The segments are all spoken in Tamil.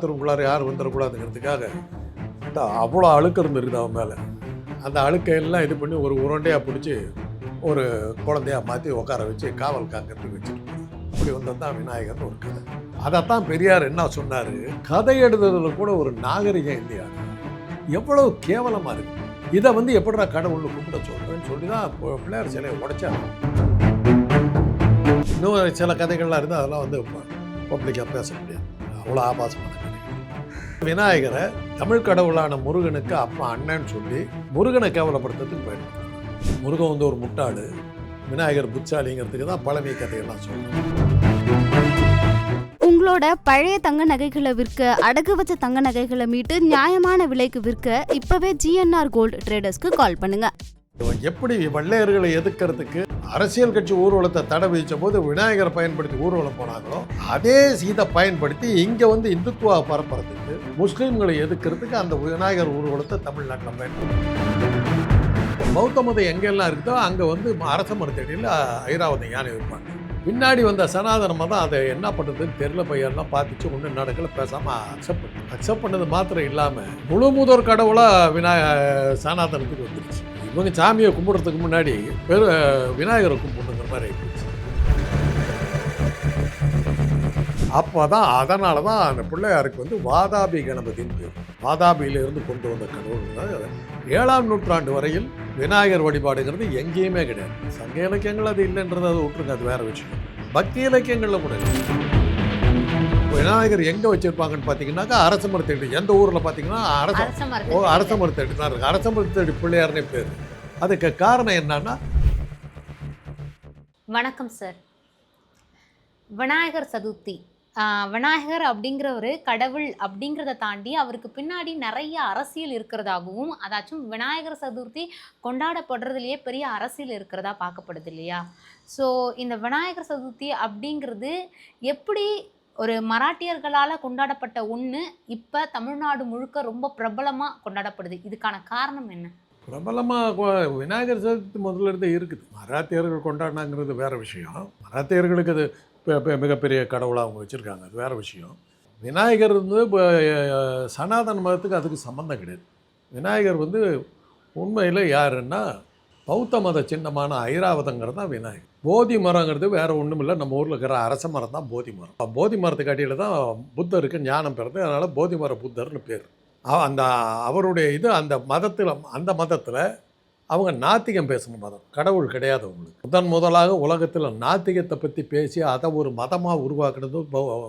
பாத்ரூம்குள்ளார யாரும் வந்துடக்கூடாதுங்கிறதுக்காக இந்த அவ்வளோ அழுக்கு இருந்திருக்குது அவன் மேலே. அந்த அழுக்கையெல்லாம் இது பண்ணி ஒரு உருண்டையாக பிடிச்சி ஒரு குழந்தையாக மாற்றி உட்கார வச்சு காவல் காக்கிறதுக்கு வச்சுட்டு இப்படி வந்தது தான் விநாயகர்னு ஒரு கதை. அதைத்தான் பெரியார் என்ன சொன்னார்? கதை எழுதுறதுல கூட ஒரு நாகரிகம் இல்லையா? எவ்வளவு கேவலமாக இருக்கு. இதை வந்து எப்படிடா கடவுள்னு கும்பிட சொல்கிறேன்னு சொல்லி தான் இப்போ பிள்ளையார் சிலையை உடைச்சாங்க. இன்னும் சில கதைகள்லாம் இருந்தால் அதெல்லாம் வந்து பப்ளிக்காக பேச முடியாது. அவ்வளோ ஆபாசமான விநாயகரை தமிழ் கடவுளான முருகனுக்கு அப்பா அண்ணன்னு சொல்லி முருகனை கேவலப்படுத்துறதுக்கு பயன்படுத்துறாங்க முருகன் வந்து ஒரு முட்டாளு விநாயகர் புத்தாலிங்கிறதுக்கு தான் பழமை கதையெல்லாம் சொல்லுவாங்க உங்களோட பழைய தங்க நகைகளை விற்க அடகு வச்ச தங்க நகைகளை மீட்டு நியாயமான விலைக்கு விற்க இப்பவே ஜிஎன்ஆர் கோல்டு ட்ரேடர்ஸ்க்கு கால் பண்ணுங்க. இவன் எப்படி வெள்ளையர்களை எதிர்க்கிறதுக்கு அரசியல் கட்சி ஊர்வலத்தை தடை விதிச்ச போது விநாயகரை பயன்படுத்தி ஊர்வலம் போனாங்களோ அதே இதை பயன்படுத்தி இங்கே வந்து இந்துத்துவா பரப்புறதுக்கு முஸ்லீம்களை எதிர்க்கிறதுக்கு அந்த விநாயகர் ஊர்வலத்தை தமிழ்நாட்டில் பயன்படுத்தி பௌத்த மதம் எங்கெல்லாம் இருக்குதோ அங்கே வந்து அரச மரத்தடியில் ஐராவதம் யானை வைப்பாங்க. பின்னாடி வந்த சனாதன மதம் அதை என்ன பண்ணுறதுன்னு தெருல பையெல்லாம் பார்த்துச்சு ஒன்றும் நடக்கல பேசாமல் அக்செப்ட் பண்ணு. அக்செப்ட் பண்ணது மாத்திரம் இல்லாமல் முழு முதற் கடவுளாக விநாய சனாதனத்துக்கு வந்துருச்சு. இவங்க சாமியை கும்பிட்றதுக்கு முன்னாடி பெரு விநாயகரை கும்பிடுங்கிற மாதிரி அப்போ தான் அதனால தான் அந்த பிள்ளையாருக்கு வந்து வாதாபி கணபதின்னு பேர். வாதாபியிலிருந்து கொண்டு வந்த கடவுள் ஏழாம் நூற்றாண்டு வரையில் விநாயகர் வழிபாடுங்கிறது எங்கேயுமே கிடையாது. சங்க இலக்கியங்கள் அது இல்லைன்றது அது விட்டுருங்க அது வேற விஷயம். பக்தி இலக்கியங்களில் கூட விநாயகர் எங்கே வச்சிருப்பாங்கன்னு பார்த்தீங்கன்னாக்கா அரச மரத்தடி எந்த ஊரில் பார்த்தீங்கன்னா அரச ஓ அரச மரத்தடி தான் இருக்கு. அரச மரத்தடி பிள்ளையார்னே பேர். அதுக்கு காரணம் என்னன்னா வணக்கம் சார். விநாயகர் சதுர்த்தி விநாயகர் அப்படிங்கிற ஒரு கடவுள் அப்படிங்கிறத தாண்டி அவருக்கு பின்னாடி நிறைய அரசியல் இருக்கிறதாகவும் அதாச்சும் விநாயகர் சதுர்த்தி கொண்டாடப்படுறதுலேயே பெரிய அரசியல் இருக்கிறதா பார்க்கப்படுது இல்லையா? ஸோ இந்த விநாயகர் சதுர்த்தி அப்படிங்கிறது எப்படி ஒரு மராட்டியர்களால் கொண்டாடப்பட்ட ஒன்று இப்போ தமிழ்நாடு முழுக்க ரொம்ப பிரபலமாக கொண்டாடப்படுது? இதுக்கான காரணம் என்ன? பிரபலமாக விநாயகர் சதுர்த்தி முதல்ல இருந்தே இருக்குது மராத்தியர்கள் கொண்டாடினாங்கிறது வேற விஷயம். மராத்தியர்களுக்கு அது மிகப்பெரிய கடவுளாக அவங்க வச்சுருக்காங்க. அது வேறு விஷயம். விநாயகர் வந்து இப்போ, சனாதன மதத்துக்கு அதுக்கு சம்மந்தம் கிடையாது. விநாயகர் வந்து உண்மையில் யாருன்னா பௌத்த மத சின்னமான ஐராவதங்கிறது தான் விநாயகர். போதி மரங்கிறது வேறு ஒன்றும் இல்லை. நம்ம ஊரில் இருக்கிற அரச மரம் தான் போதி மரம். போதி மரத்துக்கு அடியில் தான் புத்தருக்கு ஞானம் பிறந்து அதனால் போதி மர புத்தர்னு பேர். அந்த அவருடைய இது அந்த மதத்தில் அந்த மதத்தில் அவங்க நாத்திகம் பேசணும் மதம். கடவுள் கிடையாது அவங்களுக்கு. முதன் முதலாக உலகத்தில் நாத்திகத்தை பற்றி பேசி அதை ஒரு மதமாக உருவாக்குனது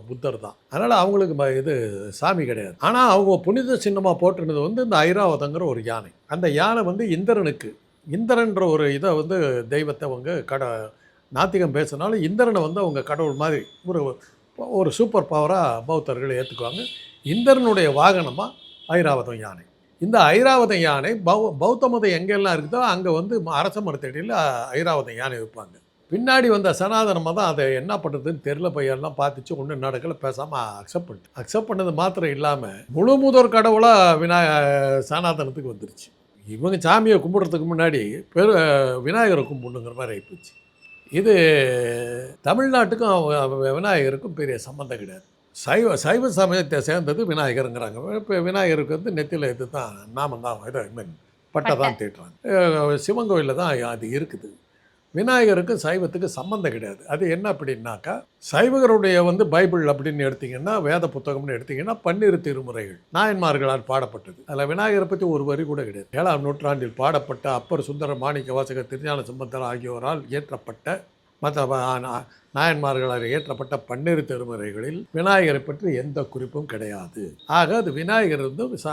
புத்தர் தான். அதனால் அவங்களுக்கு ம- இது சாமி கிடையாது. ஆனால் அவங்க புனித சின்னமாக போட்டுனது வந்து இந்த ஐராவதங்கிற ஒரு யானை. அந்த யானை வந்து இந்திரனுக்கு. இந்திரன்ற ஒரு இதை வந்து தெய்வத்தை அவங்க கட நாத்திகம் பேசினாலும் இந்திரனை வந்து அவங்க கடவுள் மாதிரி ஒரு ஒரு சூப்பர் பவராக பௌத்தர்கள் ஏற்றுக்குவாங்க இந்திரனுடைய வாகனமாக ஐராவதம் யானை. இந்த ஐராவதம் யானை பௌ பௌத்த மதம் எங்கெல்லாம் இருக்குதோ அங்கே வந்து ம- அரச மரத்தடியில் ஐராவதம் யானை வைப்பாங்க. பின்னாடி வந்த சனாதன மதம் அதை என்ன பண்ணுறதுன்னு தெரில பையெல்லாம் பார்த்துச்சு ஒன்றும் நடக்கல பேசாமல் அக்செப்ட் பண்ணிட்டு. அக்செப்ட் பண்ணது மாத்திரம் இல்லாமல் முழு முதற் கடவுளாக வினா சனாதனத்துக்கு வந்துருச்சு. இவங்க சாமியை கும்பிட்றதுக்கு முன்னாடி பெரு விநாயகரை கும்பிடுங்கிற மாதிரி ஆகிப்போச்சு இது தமிழ்நாட்டுக்கும் விநாயகருக்கும் பெரிய சம்மந்தம் கிடையாது. சைவ சைவ சமயத்தை சேர்ந்தது விநாயகருங்கிறாங்க. இப்போ விநாயகருக்கு வந்து நெத்தியில் இது தான் நாமம் தான் இது ஐ மீன் பட்டை தான் தீட்டுறாங்க. சிவன் கோயிலில் தான் அது இருக்குது. விநாயகருக்கும் சைவத்துக்கு சம்மந்தம் கிடையாது. அது என்ன அப்படின்னாக்கா சைவகருடைய வந்து பைபிள் அப்படின்னு எடுத்தீங்கன்னா வேத புத்தகம்னு எடுத்தீங்கன்னா பன்னிரு திருமுறைகள் நாயன்மார்களால் பாடப்பட்டது. அதில் விநாயகரை பற்றி ஒரு வரி கூட கிடையாது. ஏழாம் நூற்றாண்டில் பாடப்பட்ட அப்பர் சுந்தர மாணிக்க வாசகர் திருஞான சம்பந்தர் ஆகியோரால் இயற்றப்பட்ட மற்ற நா- நாயன்மார்களால் இயற்றப்பட்ட பன்னிரு திருமுறைகளில் விநாயகரை பற்றி எந்த குறிப்பும் கிடையாது. ஆக அது விநாயகர் வந்து ச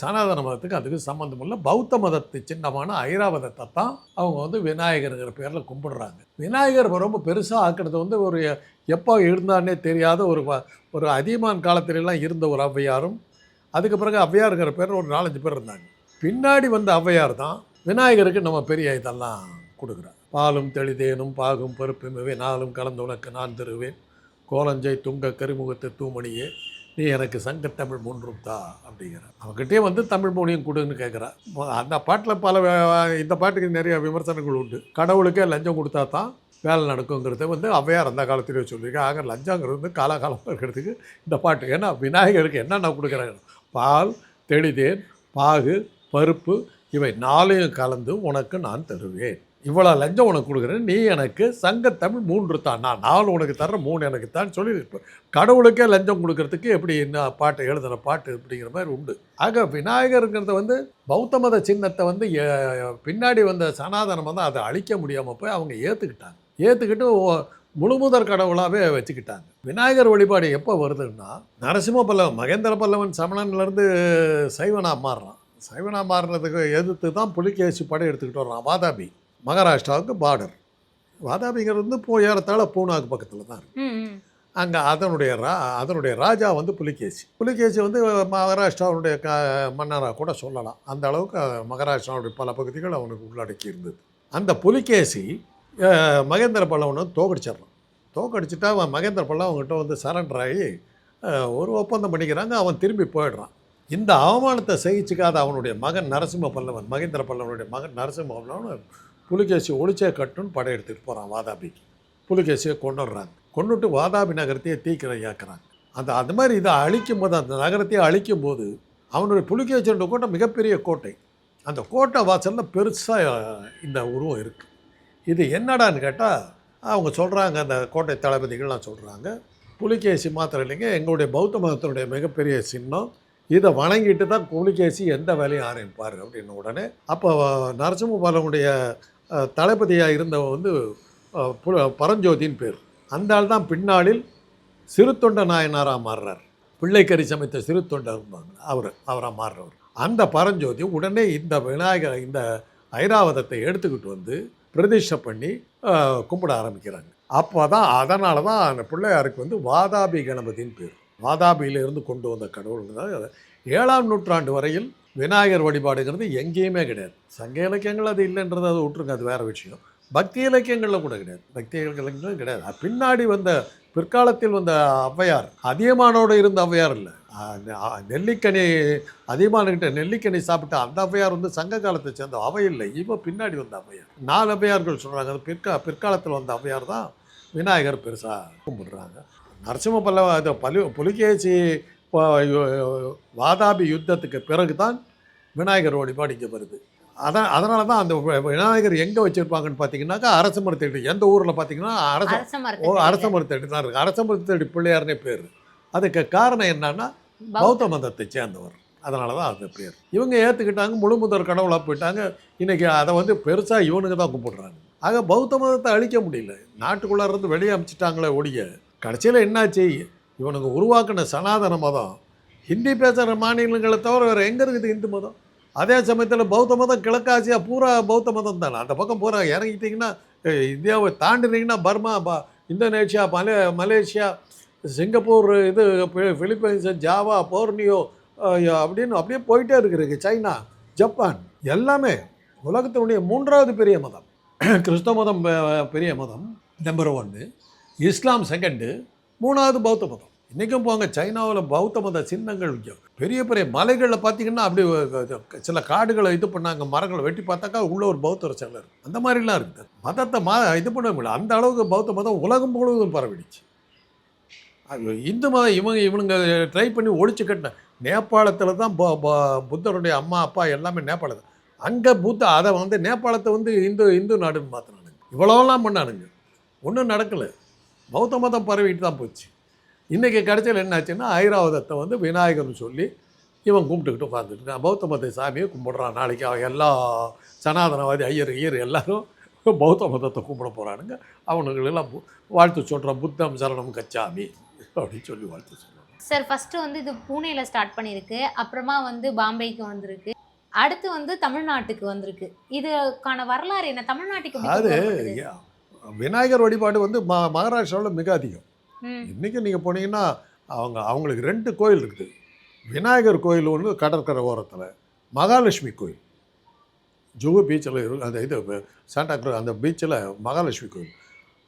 சனாதன மதத்துக்கு அதுக்கு சம்மந்தம் இல்லை. பௌத்த மதத்து சின்னமான ஐராவதத்தை தான் அவங்க வந்து விநாயகருங்கிற பேரில் கும்பிடுறாங்க. விநாயகர் ரொம்ப பெருசாக ஆக்குறது வந்து ஒரு எப்போ இருந்தானே தெரியாத ஒரு ஒரு அதியமான் காலத்திலலாம் இருந்த ஒரு ஔவையாரும் அதுக்கு பிறகு ஔவையாருங்கிற பேர் ஒரு நாலஞ்சு பேர் இருந்தாங்க. பின்னாடி வந்த ஔவையார் தான் விநாயகருக்கு நம்ம பெரிய இதெல்லாம் கொடுக்குறாங்க பாலும் தெளிதேனும் பாகும் பருப்பும் இவை நாளும் கலந்து உனக்கு நான் தருவேன். கோலஞ்சை துங்க கருமுகத்து தூமணியே நீ எனக்கு சங்கத்தமிழ் மூன்றும் தா அப்படிங்கிற அவங்ககிட்டயே வந்து தமிழ் மொழியும் கொடுன்னு கேட்குறா அந்த பாட்டில் பல வே- இந்த பாட்டுக்கு நிறைய விமர்சனங்கள் உண்டு. கடவுளுக்கே லஞ்சம் கொடுத்தா தான் வேலை நடக்குங்கிறத வந்து ஔவையார் அந்த காலத்திலே சொல்லியிருக்கேன் ஆக லஞ்சங்கிறது வந்து காலாகாலமாக இருக்கிறதுக்கு இந்த பாட்டுக்கு ஏன்னா விநாயகருக்கு என்னென்ன கொடுக்குறாங்க பால் தெளிதேன் பாகு பருப்பு இவை நாளையும் கலந்து உனக்கு நான் தருவேன். இவ்வளோ லஞ்சம் உனக்கு கொடுக்குறேன். நீ எனக்கு சங்கத்தமிழ் மூன்று தான். நான் நாலு உனக்கு தர்றேன் மூணு எனக்கு தான் சொல்லி கடவுளுக்கே லஞ்சம் கொடுக்கறதுக்கு எப்படி என்ன பாட்டு எழுதுகிற பாட்டு அப்படிங்கிற மாதிரி உண்டு. ஆக விநாயகருங்கிறத வந்து பௌத்த மத சின்னத்தை வந்து பின்னாடி வந்த சனாதனம் வந்து அதை அழிக்க முடியாமல் போய் அவங்க ஏற்றுக்கிட்டாங்க ஏற்றுக்கிட்டு முழுமுதற் கடவுளாகவே வச்சுக்கிட்டாங்க. விநாயகர் வழிபாடு எப்போ வருதுன்னா நரசிம்ம பல்லவன் மகேந்திர பல்லவன் சமணன்லேருந்து சைவனாக மாறுறான். சைவனா மாறுறதுக்கு எதிர்த்து தான் புலிகேசி படம் எடுத்துக்கிட்டு வர்றான். வாதாபி. மகாராஷ்டிராவுக்கு பார்டர் வாதாபிங்கிறது வந்து போ ஏறத்தாழ பூனாக்கு பக்கத்தில் தான் இருக்கு. ம், ம். அங்கே அதனுடைய ரா அதனுடைய ராஜா வந்து புலிகேசி. புலிகேசி வந்து மகாராஷ்டிராவுடைய க மன்னராக கூட சொல்லலாம். அந்த அளவுக்கு மகாராஷ்டிராவுடைய பல பகுதிகள் அவனுக்கு உள்ளடக்கி இருந்தது. அந்த புலிகேசி மகேந்திர பல்லவனை தோக்கடிச்சிடுறான். தோக்கடிச்சிட்டா அவன் மகேந்திர பல்லவன் அவங்ககிட்ட வந்து சரண்டர் ஆகி ஒரு ஒப்பந்தம் பண்ணிக்கிறாங்க அவன் திரும்பி போயிடுறான். இந்த அவமானத்தை சகிச்சுக்காத அவனுடைய மகன் நரசிம்ம பல்லவன் மகேந்திர பல்லவனுடைய மகன் நரசிம்ம பல்லவன் புலிகேசி ஒளிச்சே கட்டுன்னு படையெடுத்துட்டு போகிறான் வாதாபிக்கு. புலிகேசியை கொண்டுடுறாங்க கொண்டுட்டு வாதாபி நகரத்தையே தீக்கிரையாக்குறாங்க அந்த அது மாதிரி இதை அழிக்கும் போது அந்த நகரத்தையே அழிக்கும் போது அவனுடைய புலிகேசியோட கோட்டை மிகப்பெரிய கோட்டை. அந்த கோட்டை வாசலில் பெருசாக இந்த உருவம் இருக்குது இது என்னடான்னு கேட்டால் அவங்க சொல்கிறாங்க அந்த கோட்டை தளபதிகள்லாம் சொல்கிறாங்க புலிகேசி மாத்திரம் இல்லைங்க எங்களுடைய பௌத்த மதத்தினுடைய மிகப்பெரிய சின்னம். இதை வணங்கிட்டு தான் புலிகேசி எந்த வேலையும் ஆரம்பிப்பார் அப்படின்னு உடனே அப்போ நரசிம்மபாலனுடைய தளபதியாக இருந்தவன் வந்து அஹ், பரஞ்சோதின்னு பேர். அந்த ஆள் தான் பின்னாளில் சிறுத்தொண்ட நாயனாராக மாறுறார். பிள்ளைக்கறி சமைத்த சிறுத்தொண்டர் இருந்தாங்க அவர் அவராக மாறுறவர். அந்த பரஞ்சோதி உடனே இந்த விநாயகர் இந்த ஐராவதத்தை எடுத்துக்கிட்டு வந்து பிரதிஷ்டை பண்ணி கும்பிட ஆரம்பிக்கிறாங்க. அப்போ தான் அதனால தான் அந்த பிள்ளையாருக்கு வந்து வாதாபி கணபதின்னு பேர். வாதாபியிலிருந்து கொண்டு வந்த கடவுள் ஏழாம் நூற்றாண்டு வரையில் விநாயகர் வழிபாடுங்கிறது எங்கேயுமே கிடையாது. சங்க இலக்கியங்கள் அது இல்லைன்றது அது விட்டுருங்க அது வேறு விஷயம். பக்தி இலக்கியங்களில் கூட கிடையாது. பக்தி இலக்கியங்களும் கிடையாது. பின்னாடி வந்த பிற்காலத்தில் வந்த ஔவையார் அதியமானோடு இருந்த ஔவையார் இல்லை. நெல்லிக்கனி அதியமானுக்கிட்ட நெல்லிக்கனி சாப்பிட்ட அந்த ஔவையார் வந்து சங்க காலத்தை சேர்ந்த அவை இல்லை. இவன் பின்னாடி வந்த ஔவையார். நாலு ஔவையார்கள் சொல்கிறாங்க அது பிற்கா பிற்காலத்தில் வந்த ஔவையார் தான் விநாயகர் பெருசாக கும்பிடுறாங்க. நரசிம்ம பல்லவ அது பலி புலிகேசி வாதாபி யுத்தத்துக்கு பிறகு தான் விநாயகர் வழிபாடு இங்கே வருது. அதான் அதனால தான் அந்த விநாயகர் எங்கே வச்சுருப்பாங்கன்னு பார்த்தீங்கன்னாக்கா அரச மரத்தடி எந்த ஊரில் பார்த்தீங்கன்னா அரச அரச மரத்தடி தான் இருக்குது அரச மரத்தடி பிள்ளையார்னே பேர். அதுக்கு காரணம் என்னன்னா பௌத்த மதத்தை சேர்ந்தவர். அதனால தான் அது பேர். இவங்க ஏற்றுக்கிட்டாங்க முழு முதல் கடவுளாக போயிட்டாங்க. இன்றைக்கி அதை வந்து பெருசாக இவனுக்கு தான் கும்பிடுறாங்க ஆக பௌத்த மதத்தை அழிக்க முடியல. நாட்டுக்குள்ளே இருந்து வெளியே அமிச்சிட்டாங்களே ஒழிய கடைசியில் என்னாச்சு? இவனுங்க உருவாக்கின சனாதன மதம். ஹிந்தி பேசுகிற மாநிலங்களை தவிர வேறு எங்கே இருக்குது இந்து மதம்? அதே சமயத்தில் பௌத்த மதம் கிழக்காசியா பூரா பௌத்த மதம் தானே? அந்த பக்கம் பூரா இறங்கிட்டிங்கன்னா இந்தியாவை தாண்டினீங்கன்னா பர்மா பா இந்தோனேஷியா மலே மலேசியா சிங்கப்பூர் இது ஃபிலிப்பைன்ஸ் பிலிப்பைன்ஸ் ஜாவா போர்னியோ அப்படின்னு அப்படியே போயிட்டே இருக்கிறது. சைனா ஜப்பான் எல்லாமே உலகத்தினுடைய மூன்றாவது பெரிய மதம். கிறிஸ்தவ மதம் பெரிய மதம் நம்பர் ஒன்று இஸ்லாம் செகண்டு மூணாவது பௌத்த மதம். இன்றைக்கும் போங்க சைனாவில் பௌத்த மத சின்னங்கள் பெரிய பெரிய மலைகளில் பார்த்தீங்கன்னா அப்படி சில காடுகளை இது பண்ணாங்க மரங்களை வெட்டி பார்த்தாக்கா உள்ள ஒரு பௌத்தர் சிலை அந்த மாதிரிலாம் இருக்குது. மதத்தை மா இது பண்ண முடியல. அந்த அளவுக்கு பௌத்த மதம் உலகம் முழுவதும் பரவிடுச்சு. அது இந்து மதம் இவங்க இவனுங்க ட்ரை பண்ணி ஒழிச்சு கட்டின நேபாளத்தில் தான் புத்தருடைய அம்மா அப்பா எல்லாமே நேபாளத்தில். அங்கே புத்த அதை வந்து நேபாளத்தை வந்து இந்து இந்து நாடுன்னு மாற்றினானுங்க இவ்வளோலாம் பண்ணானுங்க. ஒன்றும் நடக்கலை. பௌத்த மதம் பரவிட்டு தான் போச்சு. இன்றைக்கி கடைசியில் என்னாச்சுன்னா ஐராவதத்தை வந்து விநாயகர்னு சொல்லி இவன் கும்பிட்டுக்கிட்டு உட்காந்துட்டு பௌத்த மத சாமியை கும்பிடுறான். நாளைக்கு அவன் எல்லா சனாதனவாதி ஐயர் ஐயர் எல்லாரும் பௌத்த மதத்தை கும்பிட போகிறானுங்க அவனுங்களெல்லாம் வாழ்த்து சொல்கிறான் புத்தம் சரணம் கச்சாமி அப்படின்னு சொல்லி வாழ்த்து சொல்கிறான் சார் ஃபர்ஸ்ட் வந்து இது பூனேல ஸ்டார்ட் பண்ணியிருக்கு அப்புறமா வந்து பாம்பேக்கு வந்திருக்கு. அடுத்து வந்து தமிழ்நாட்டுக்கு வந்திருக்கு. இதுக்கான வரலாறு என்ன? தமிழ்நாட்டுக்கு அது? விநாயகர் வழிபாடு வந்து ம மகாராஷ்டிராவில் மிக அதிகம். ம், இன்றைக்கி நீங்கள் போனீங்கன்னா அவங்க அவங்களுக்கு ரெண்டு கோயில் இருக்குது. விநாயகர் கோயில் ஒன்று கடற்கரை ஓரத்தில். மகாலட்சுமி கோயில். ஜுகு பீச்சில் இரு அந்த இது சாண்டா க்ரூ அந்த பீச்சில் மகாலட்சுமி கோயில்.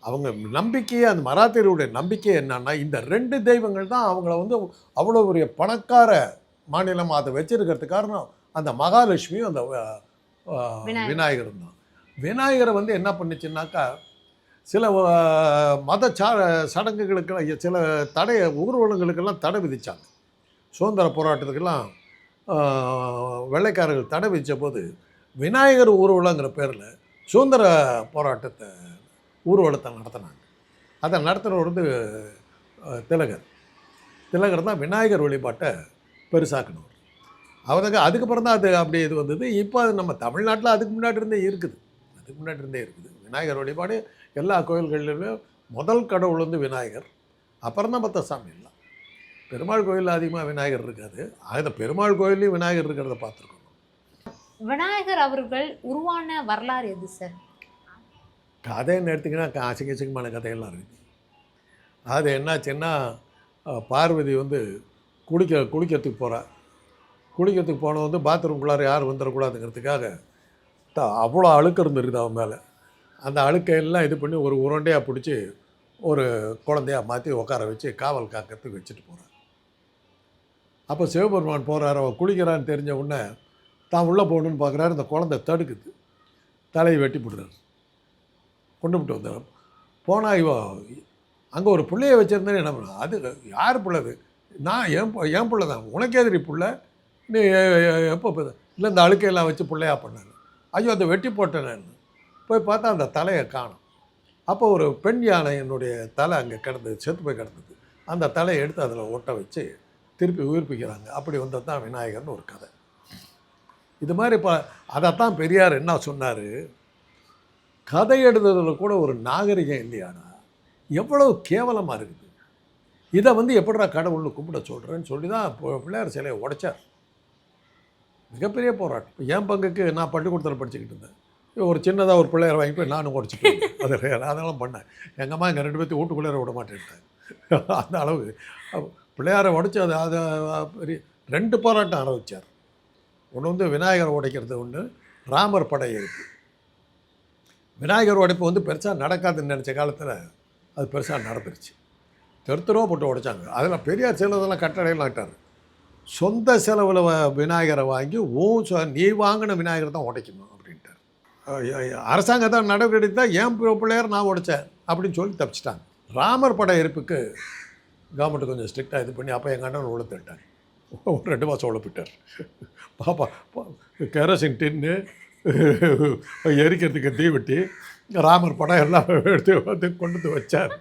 அவங்க நம்பிக்கையே அந்த மராத்தியருடைய நம்பிக்கை என்னன்னா இந்த ரெண்டு தெய்வங்கள் தான் அவங்கள வந்து அவ்வளோ பெரிய பணக்கார மாநிலம் அதை வச்சிருக்கிறதுக்கு காரணம் அந்த மகாலட்சுமியும் அந்த. விநாயகரும் தான். விநாயகரை வந்து என்ன பண்ணுச்சுன்னாக்கா சில மத சா சடங்குகளுக்கெல்லாம் சில தடை ஊர்வலங்களுக்கெல்லாம் தடை விதித்தாங்க சுதந்திர போராட்டத்துக்கெல்லாம் வெள்ளைக்காரர்கள் தடை விதித்த போது விநாயகர் ஊர்வலங்கிற பேரில் சுதந்திர போராட்டத்தை ஊர்வலத்தை நடத்தினாங்க. அதை நடத்துகிறவர் வந்து திலகர். திலகர் தான் விநாயகர் வழிபாட்டை பெருசாக்கணும் அவருக்கு அதுக்கப்புறம் தான் அது அப்படி இது வந்தது. இப்போ அது நம்ம தமிழ்நாட்டில் அதுக்கு முன்னாடி இருந்தே இருக்குது. அதுக்கு முன்னாடி இருந்தே இருக்குது. விநாயகர் வழிபாடு எல்லா கோயில்களிலும் முதல் கடவுள் வந்து விநாயகர் அப்புறம் தான் மற்ற சாமி எல்லாம். பெருமாள் கோயிலில் அதிகமாக விநாயகர் இருக்காது. அந்த பெருமாள் கோயில்லையும் விநாயகர் இருக்கிறத பார்த்துருக்கோம் விநாயகர் அவர்கள் உருவான வரலாறு எது சார்? கதைன்னு எடுத்திங்கன்னா அசிங்க அசிங்கமான கதையெல்லாம் இருக்குது அது என்னாச்சுன்னா பார்வதி வந்து குளிக்க குளிக்கிறதுக்கு போகிறா குளிக்கிறதுக்கு போன வந்து பாத்ரூம்குள்ளார யாரும் வந்துடக்கூடாதுங்கிறதுக்காக த அவ்வளோ அழுக்கு இருந்துருக்குது அவன் மேலே. அந்த அழுக்கையெல்லாம் இது பண்ணி ஒரு உருண்டையாக பிடிச்சி ஒரு குழந்தையாக மாற்றி உட்கார வச்சு காவல் காக்கிறதுக்கு வச்சுட்டு போகிறான் அப்போ சிவபெருமான் போகிறார் அவன் குளிக்கிறான்னு தெரிஞ்ச உடனே தான் உள்ளே போகணுன்னு பார்க்குறாரு இந்த குழந்தை தடுக்குது. தலையை வெட்டி போடுறாரு கொண்டு விட்டு வந்தார். போனால் இவன் அங்கே ஒரு பிள்ளைய வச்சுருந்தேன்னு என்ன பண்ண அது யார் பிள்ளை அது? நான் என் பு- என் பிள்ளை தான். உனக்கே எதிரி பிள்ளை? நீ எப்போ இல்லை இந்த அழுக்கையெல்லாம் வச்சு பிள்ளையா பண்ணாரு. ஐயோ அதை வெட்டி போட்டேன் நான். போய் பார்த்தா அந்த தலையை காணும். அப்போ ஒரு பெண் யானையினுடைய தலை அங்கே கிடந்தது செத்து போய் கிடந்தது. அந்த தலையை எடுத்து அதில் ஒட்ட வச்சு திருப்பி உயிர்ப்பிக்கிறாங்க. அப்படி வந்தது தான் விநாயகர்னு ஒரு கதை. இது மாதிரி இப்போ அதைத்தான் பெரியார் என்ன சொன்னார்? கதை எழுதுறதுல கூட ஒரு நாகரிகம் இல்லையானா எவ்வளவு கேவலமாக இருக்குது. இதை வந்து எப்படா கடவுள்னு கும்பிட சொல்கிறேன்னு சொல்லி தான் பிள்ளையார் சிலையை உடைச்சார். மிகப்பெரிய போராட்டம். என் பங்குக்கு நான் பள்ளிக்கூடத்தில் படிச்சுக்கிட்டு இருந்தேன். ஒரு சின்னதாக ஒரு பிள்ளையார் வாங்கி போய் நானும் உடச்சிட்டு அது அதெல்லாம் பண்ணேன் எங்கள் அம்மா எங்கள் ரெண்டு பேர்த்தையும் வீட்டுக்குள்ளே விட மாட்டேன்ட்டாங்க அந்த அளவுக்கு பிள்ளையாரை உடச்சி அது அதை பெரிய ரெண்டு போராட்டம் ஆரம்பித்தார் ஒன்று வந்து விநாயகரை உடைக்கிறது ஒன்று ராமர் படை இருக்குது விநாயகர் உடைப்பு வந்து பெருசாக நடக்காதுன்னு நினச்ச காலத்தில் அது பெருசாக நடந்துருச்சு. தெரு தெருவா போட்டு உடைச்சாங்க. அதில் பெரியார் செலவெல்லாம் கட்டளையெல்லாம் இட்டார் சொந்த செலவில் விநாயகரை வாங்கி ஊன் நீ வாங்கின விநாயகரை தான் உடைக்கணும். அப்படின்ட்டார் அரசாங்கம் தான் நடவடிக்கை எடுத்தால் ஏன் பி- பிள்ளையார் நான் உடைச்சேன் அப்படின்னு சொல்லி தப்பிச்சிட்டாங்க. ராமர் பட இருப்புக்கு கவர்மெண்ட் கொஞ்சம் ஸ்ட்ரிக்டாக இது பண்ணி அப்போ எங்கள் அண்ணன் உழுத்துட்டாங்க ஒரு ரெண்டு மாதம் உழப்பிட்டார் பாப்பா பா- டின்னு எரிக்கிறதுக்கு தீவெட்டி ராமர் படம் எல்லாம் எடுத்து வந்து கொண்டு வந்து வச்சார்.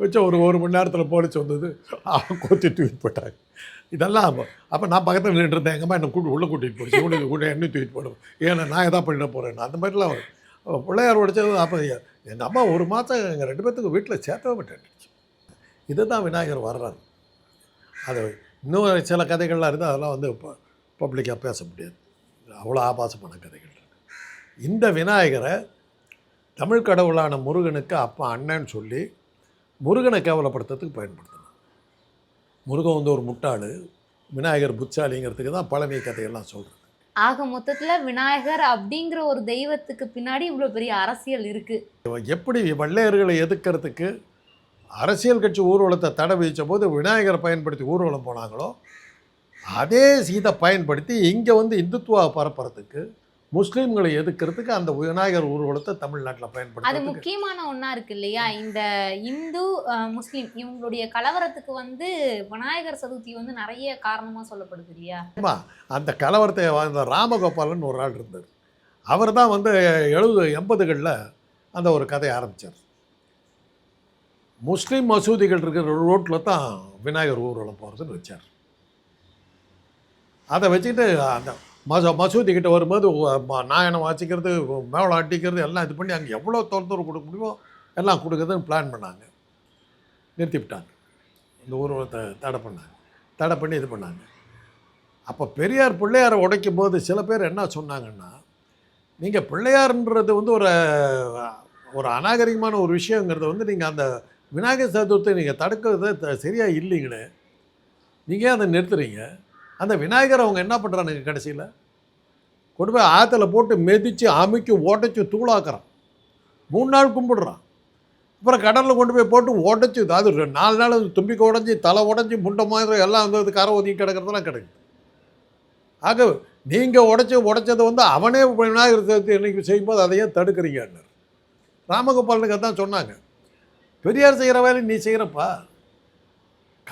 வச்சு ஒரு ஒரு மணி நேரத்தில் போலீஸ் வந்தது. அவன் கொத்தி தூக்கிட்டு போட்டாங்க இதெல்லாம் அப்போ நான் பக்கத்தில் நின்றுட்டு இருந்தேன். எங்கள் என்னை கூட்டு உள்ளே கூட்டிகிட்டு போச்சு உங்களுக்கு கூட என்ன தூக்கிட்டு போடுவோம் ஏன்னா நான் எதாவது பண்ணிட போகிறேன் அந்த மாதிரிலாம் வரும். பிள்ளையார் உடைச்சது அப்போ எங்கள் அம்மா ஒரு மாதம் எங்கள் ரெண்டு பேர்த்துக்கு வீட்டில் சேர்த்தவே மாட்டேன். இதுதான் விநாயகர் வர்றாரு. அது இன்னும் சில கதைகள்லாம் இருந்தால் அதெல்லாம் வந்து இப்போ பப்ளிக்காக பேச முடியாது. அவ்வளோ ஆபாசமான கதைகள் இந்த விநாயகரை தமிழ் கடவுளான முருகனுக்கு அப்பா அண்ணன் சொல்லி முருகனை கேவலப்படுத்துறதுக்கு பயன்படுத்தலாம். முருகன் வந்து ஒரு முட்டாள் விநாயகர் புச்சாலிங்கிறதுக்கு தான் பழமை கதையெல்லாம் சொல்கிறது ஆக மொத்தத்துல விநாயகர் அப்படிங்கிற ஒரு தெய்வத்துக்கு பின்னாடி இவ்வளவு பெரிய அரசியல் இருக்கு. எப்படி வெள்ளையர்களை எதிர்க்கிறதுக்கு அரசியல் கட்சி ஊர்வலத்தை தடை விதித்த போது விநாயகரை பயன்படுத்தி ஊர்வலம் போனாங்களோ அதே இதை பயன்படுத்தி இங்கே வந்து இந்துத்துவா பரப்புறதுக்கு முஸ்லீம்களை எதிர்க்கிறதுக்கு அந்த விநாயகர் ஊர்வலத்தை தமிழ்நாட்டில் அது பயன்படுத்தி முக்கியமான ஒண்ணா இருக்கு இல்லையா? இந்த இந்து முஸ்லிம் இவங்களுடைய கலவரத்துக்கு வந்து விநாயகர் சதுர்த்தி வந்து நிறைய காரணமா சொல்லப்படுது இல்லையா? அந்த கலவரத்தை வாழ்ந்த ராமகோபாலன் ஒரு ஆள் இருந்தார். அவர் தான் வந்து எழுபது எண்பதுகளில் அந்த ஒரு கதையை ஆரம்பித்தார் முஸ்லீம் மசூதிகள் இருக்கிற ரோட்டில் தான் விநாயகர் ஊர்வலம் போகிறதுன்னு வச்சார். அதை வச்சுக்கிட்டு அந்த மச மசூதி கிட்ட வரும்போது நாயனை வாசிக்கிறது மேவளம் அட்டிக்கிறது எல்லாம் இது பண்ணி அங்கே எவ்வளோ தொலைதூரம் கொடுக்க முடியுமோ எல்லாம் கொடுக்குறதுன்னு பிளான் பண்ணாங்க. நிறுத்தி விட்டாங்க. இந்த ஊர்வலத்தை தடை பண்ணாங்க. தடை பண்ணி இது பண்ணாங்க. அப்போ பெரியார் பிள்ளையாரை உடைக்கும் போது சில பேர் என்ன சொன்னாங்கன்னா நீங்கள் பிள்ளையார்ன்றது வந்து ஒரு ஒரு அநாகரிகமான ஒரு விஷயங்கிறத வந்து நீங்கள் அந்த விநாயகர் சதுர்த்தி நீங்கள் தடுக்கிறது த- சரியாக இல்லைங்களே நீங்கள் ஏன் அதை நிறுத்துறீங்க? அந்த விநாயகர் அவங்க என்ன பண்ணுறானுங்க கடைசியில்? கொண்டு போய் ஆற்றுல போட்டு மெதித்து அமுக்கி ஓட்டச்சு தூளாக்குறான். மூணு நாள் கும்பிடுறான். அப்புறம் கடலில் கொண்டு போய் போட்டு உடச்சி அது ஒரு நாலு நாள் அது தும்பிக்கை உடஞ்சி தலை உடஞ்சி முண்டை மாதிரி எல்லாம் வந்து அது கரை ஒதுக்கி கிடக்கிறதெல்லாம் கிடைக்குது ஆக நீங்கள் உடச்சி உடச்சதை வந்து அவனே விநாயகர் சதுர்த்தி இன்றைக்கி செய்யும்போது அதையே தடுக்கிறீங்கன்னார். ராமகோபாலனுக்கு அதான் சொன்னாங்க. பெரியார் செய்கிற வேலை நீ செய்கிறப்பா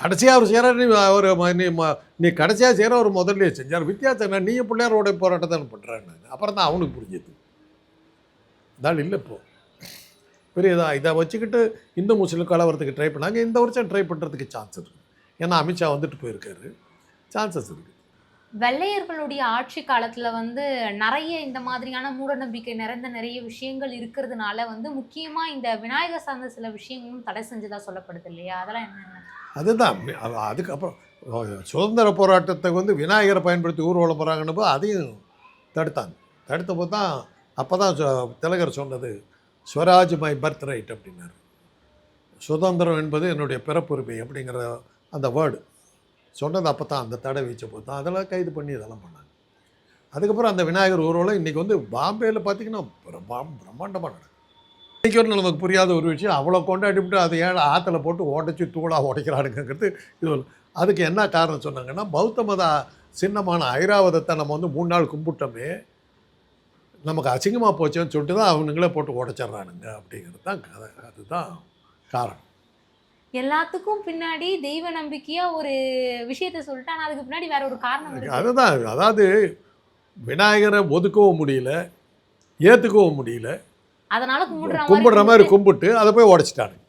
கடைசியாக அவர் செய்கிறார் நீ அவர் நீ ம- நீ கடைசியாக செய்கிற ஒரு முதல்ல செஞ்சார். வித்தியாசம் என்ன? நீயும் பிள்ளையாரோட போராட்டத்தை பண்ணுறான்னு அப்புறம் தான் அவனுக்கு புரிஞ்சது. இதால் இல்லை இப்போ. பெரியதா இதை வச்சுக்கிட்டு இந்து முஸ்லீம் கலவரத்துக்கு ட்ரை பண்ணாங்க. இந்த வருஷம் ட்ரை பண்ணுறதுக்கு சான்ஸ் இருக்குது ஏன்னா அமித்ஷா வந்துட்டு போயிருக்காரு. சான்சஸ் இருக்குது வெள்ளையர்களுடைய ஆட்சி காலத்துல வந்து நிறைய இந்த மாதிரியான மூடநம்பிக்கை நிறைந்த நிறைய விஷயங்கள் இருக்கிறதுனால வந்து முக்கியமா இந்த விநாயகர் சார்ந்த சில விஷயங்களும் தடை செஞ்சுதான் சொல்லப்படுது இல்லையா? அதெல்லாம் என்ன அதுதான். அதுக்கப்புறம் சுதந்திர போராட்டத்தை வந்து விநாயகரை பயன்படுத்தி ஊர்வலம் போகிறாங்கன்னு போது அதையும் தடுத்தாங்க. தடுத்த போது தான் அப்போ தான் திலகர் சொன்னது ஸ்வராஜ் மை பர்த் ரைட் அப்படின்னாரு. சுதந்திரம் என்பது என்னுடைய பிறப்புரிமை அப்படிங்கிற அந்த வேர்டு. சொன்னது அப்போ தான் அந்த தடை வீச்சப்போ தான் அதெல்லாம் கைது பண்ணி இதெல்லாம் பண்ணாங்க. அதுக்கப்புறம் அந்த விநாயகர் ஊர்வலம் இன்றைக்கி வந்து பாம்பேயில் பார்த்தீங்கன்னா பிரம்மா- பிரம்மாண்டமாக நடக்கும் இன்றைக்கி ஒரு நமக்கு புரியாத ஒரு விஷயம். அவ்வளோ கொண்டாடிவிட்டு அதை ஏழை ஆற்றுல போட்டு உடச்சி தூளாக உடைக்கிறானுங்கிறது இது அதுக்கு என்ன காரணம் சொன்னாங்கன்னா பௌத்த மத சின்னமான ஐராவதத்தை நம்ம வந்து மூணு நாள் கும்பிட்டோமே நமக்கு அசிங்கமாக போச்சேன்னு சொல்லிட்டு தான் அவனுங்களே போட்டு உடைச்சிட்றானுங்க அப்படிங்கிறது தான் கதை. அதுதான் காரணம். எல்லாத்துக்கும் பின்னாடி தெய்வ நம்பிக்கையா ஒரு விஷயத்த சொல்லிட்டு ஆனா அதுக்கு பின்னாடி வேற ஒரு காரணம் அதுதான் அதாவது விநாயகரை ஒதுக்கவும் முடியல ஏற்றுக்கவும் முடியல. அதனால கும்பிடுற கும்பிடுற மாதிரி கும்பிட்டு அதை போய் உடைச்சிட்டானுங்க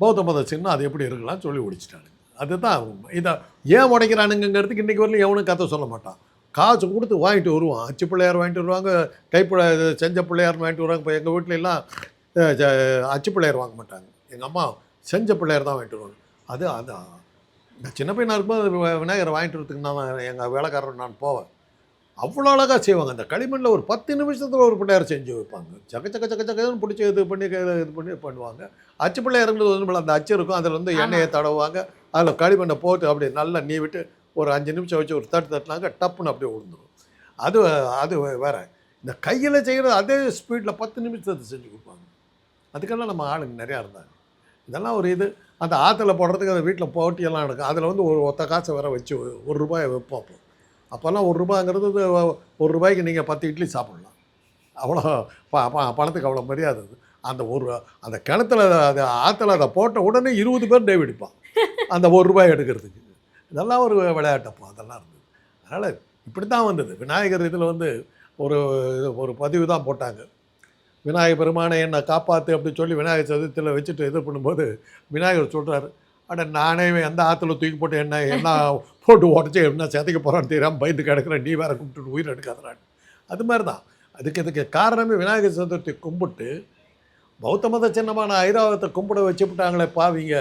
பௌத்த மத சின்னம் அது எப்படி இருக்கலாம் சொல்லி உடைச்சிட்டானுங்க அதுதான். இதை ஏன் உடைக்கிறானுங்கிறதுக்கு இன்றைக்கி வரலையும் எவனும் கதை சொல்ல மாட்டான். காசு கொடுத்து வாங்கிட்டு வருவான். அச்சு பிள்ளையார் வாங்கிட்டு வருவாங்க கைப்பிள்ளை செஞ்ச பிள்ளையார் வாங்கிட்டு வருவாங்க. இப்போ எங்கள் வீட்டில எல்லாம் அச்சு பிள்ளையார் வாங்க மாட்டாங்க. எங்கள் அம்மா செஞ்ச பிள்ளையார் தான் வாங்கிட்டு வருவாங்க. அது அது நான் சின்ன பையனாக இருக்கும்போது விநாயகரை வாங்கிட்டு வரதுக்கு நான் எங்கள் வேலைக்காரர் நான் போவேன். அவ்வளோ அழகாக செய்வாங்க. அந்த களிமண்ணில் ஒரு பத்து நிமிஷத்தில் ஒரு பிள்ளையார் செஞ்சு வைப்பாங்க. சக்க சக்க சக்க சக்கன்னு பிடிச்சி இது பண்ணி இது பண்ணி பண்ணுவாங்க. அச்சு பிள்ளையாருங்கிறது வந்து அந்த அச்சு இருக்கும். அதில் வந்து. எண்ணெயை தடவுவாங்க. அதில் களிமண்ணை போட்டு அப்படியே நல்லா நீ விட்டு ஒரு அஞ்சு நிமிஷம் வச்சு ஒரு தட்டு தட்டினாங்க டப்புன்னு அப்படியே விழுந்துடும் அது அது வேற. இந்த கையில் செய்கிறது அதே ஸ்பீடில் பத்து நிமிஷத்தை செஞ்சு கொடுப்பாங்க. அதுக்கெல்லாம் நம்ம ஆளுங்க நிறையா இருந்தாங்க. இதெல்லாம் ஒரு இது. அந்த ஆற்றுல போடுறதுக்கு அந்த வீட்டில் போட்டியெல்லாம் எடுக்கும். அதில் வந்து ஒரு ஒத்த காசை வேற வச்சு ஒரு ரூபாயை வைப்போம் அப்போ. அப்போல்லாம் ஒரு ரூபாங்கிறது ஒரு ரூபாய்க்கு நீங்கள் பத்து இட்லி சாப்பிட்லாம். அவ்வளோ ப ப- பணத்துக்கு அவ்வளோ மரியாதை அது. அந்த ஒரு அந்த கிணத்துல அது ஆற்றுல அதை போட்ட உடனே இருபது பேர் டைவ் அடிப்பான். அந்த ஒரு ரூபாய் எடுக்கிறதுக்கு. இதெல்லாம் ஒரு விளையாட்டப்போ அதெல்லாம் இருந்தது. அதனால் இப்படி தான் வந்தது. விநாயகர் இதில் வந்து ஒரு இது- ஒரு பதிவு தான் போட்டாங்க. விநாயகர் பெருமானை என்னை காப்பாற்று அப்படின்னு சொல்லி விநாயகர் சதுர்த்தியில் வச்சுட்டு இது பண்ணும்போது விநாயகர் சொல்கிறாரு அட நானே எந்த ஆற்றுல தூக்கி போட்டு என்ன என்ன போட்டு உடச்சி என்ன சேர்த்துக்க போகிறான்னு தெரியாமல் பயந்து கிடக்கிறேன் நீ வேற கும்பிட்டு உயிர் எடுக்காதறான்னு அது மாதிரி தான் அதுக்கு இதுக்கு காரணமே விநாயகர் சதுர்த்தி கும்பிட்டு பௌத்த மத சின்னமான ஐராவத்தை கும்பிட வச்சுவிட்டாங்களே பாவிங்க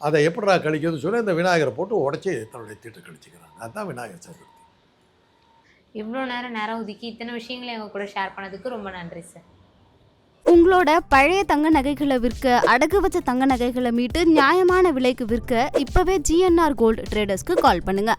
அதை எப்படிடா கழிக்கிறதுன்னு சொல்லி இந்த விநாயகரை போட்டு உடச்சி தன்னுடைய தீட்டை கழிச்சிக்கிறாங்க அதுதான் விநாயகர் சதுர்த்தி. இவ்வளோ நேரம் நேரம் ஒதுக்கி இத்தனை விஷயங்களை எங்கள் கூட ஷேர் பண்ணதுக்கு ரொம்ப நன்றி சார் உங்களோட பழைய தங்க நகைகளை விற்க அடகு வச்ச தங்க நகைகளை மீட்டு நியாயமான விலைக்கு விற்க இப்பவே ஜிஎன்ஆர் கோல்டு ட்ரேடர்ஸ்க்கு கால் பண்ணுங்க.